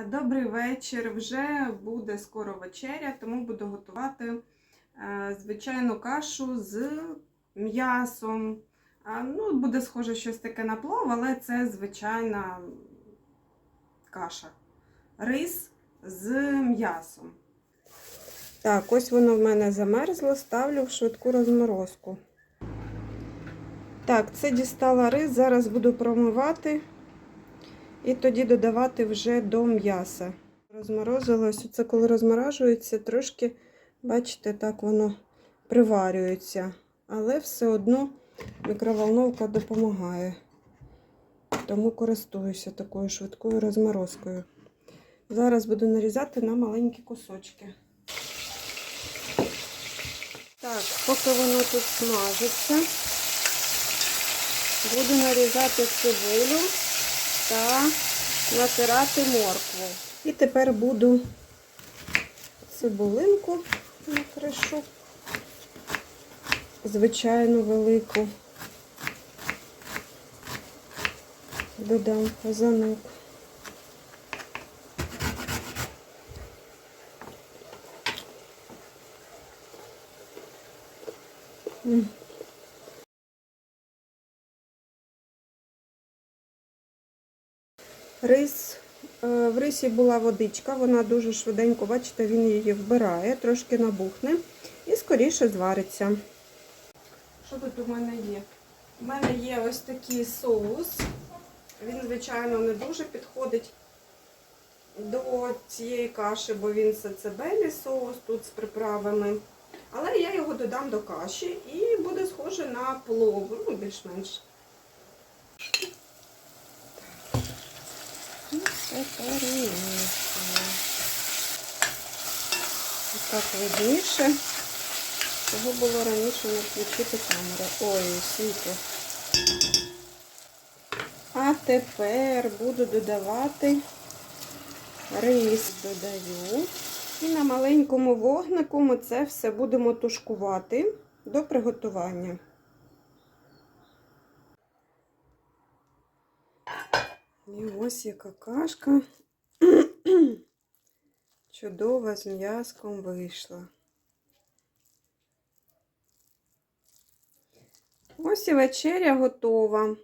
Добрий вечір. Вже буде скоро вечеря, тому буду готувати е, звичайну кашу з м'ясом. Ну, буде схоже щось таке на плов, але це звичайна каша. Рис з м'ясом. Так, ось воно в мене замерзло, ставлю в швидку розморозку. Так, це дістала рис, зараз буду промивати і тоді додавати вже до м'яса. Розморозилось, це коли розморажується, трошки, бачите, так воно приварюється. Але все одно мікроволновка допомагає. Тому користуюся такою швидкою розморозкою. Зараз буду нарізати на маленькі кусочки. Так, поки воно тут смажиться, буду нарізати цибулю та натирати моркву. І тепер буду цибулинку накришу, звичайну велику. Додам казанок. М. Рис. е, В рисі була водичка, вона дуже швиденько, бачите, він її вбирає, трошки набухне і скоріше звариться. Що тут у мене є? У мене є ось такий соус. Він, звичайно, не дуже підходить до цієї каші, бо він сацебелі соус тут з приправами. Але я його додам до каші і буде схоже на плов, ну, більш-менш. І все перемішуємо. Ось так видніше. Чого було раніше не включити камеру. Ой, світло. А тепер буду додавати рис додаю. І на маленькому вогнику ми це все будемо тушкувати до приготування. І ось яка кашка чудова з м'язком вийшла. Ось і вечеря готова.